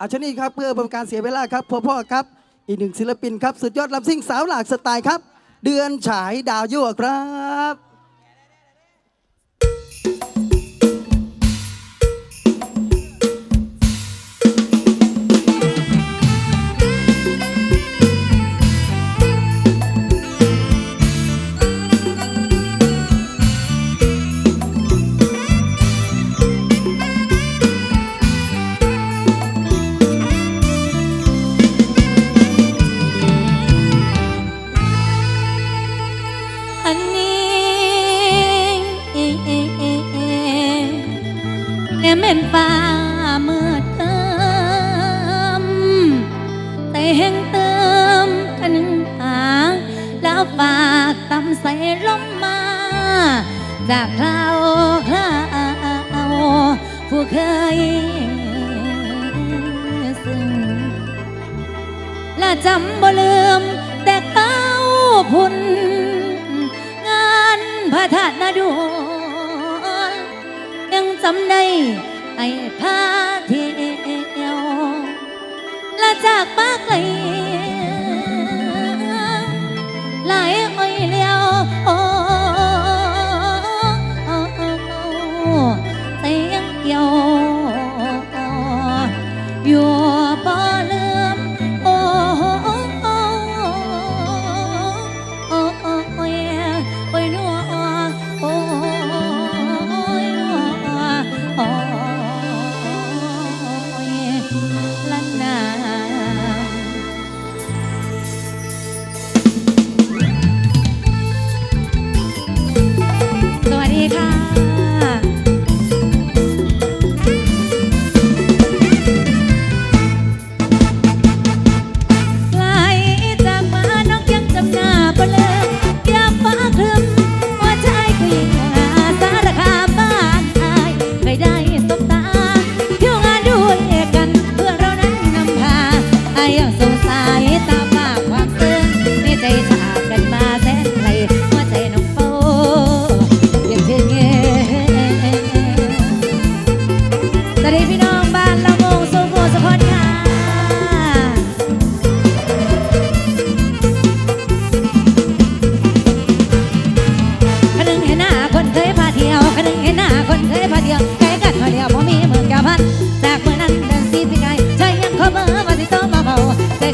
อาชนีครับเพื่อเป็นการเสียเวลาครับพ่อพ่อครับ อีกหนึ่งศิลปินครับ สุดยอดลำซิ่งสาวหลากสไตล์ครับ เดือนฉายดาวยั่วครับ น่แม่นฟ้ามืดเติมแต่แห่งเติมอันหนึ่งหาแล้วฝากตำใส่ลมมา จากคราคราวผู้เคยซึ่งและจำบ่ลืมแต่เขาพุ่นงานพระธาตุนาดูยังจำได้ ไอ้พาเที่ยวและจากปากไกลหลาย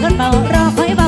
คนเป่ารอคอยบ่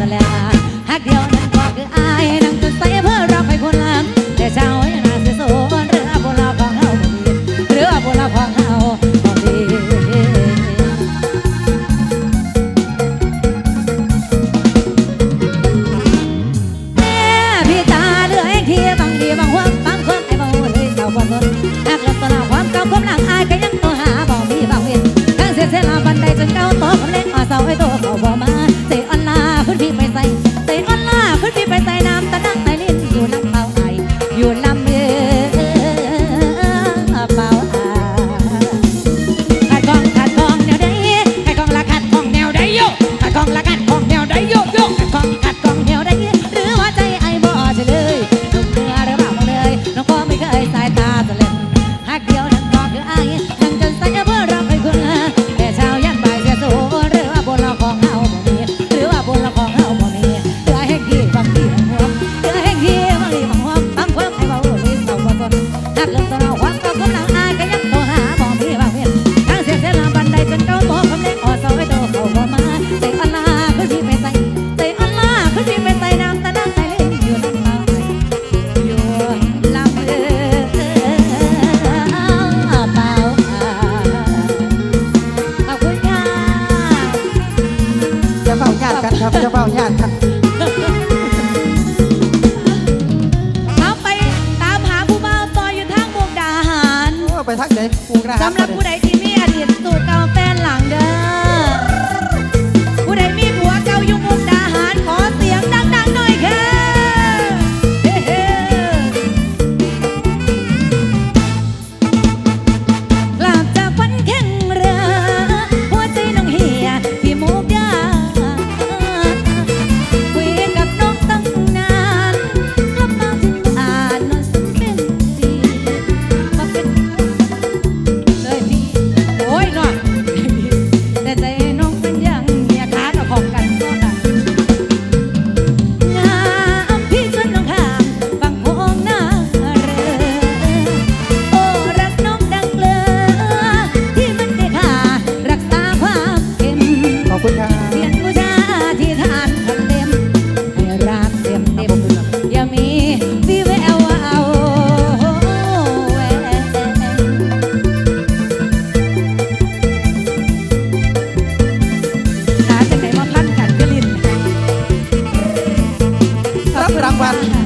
Salam. ต้น วัล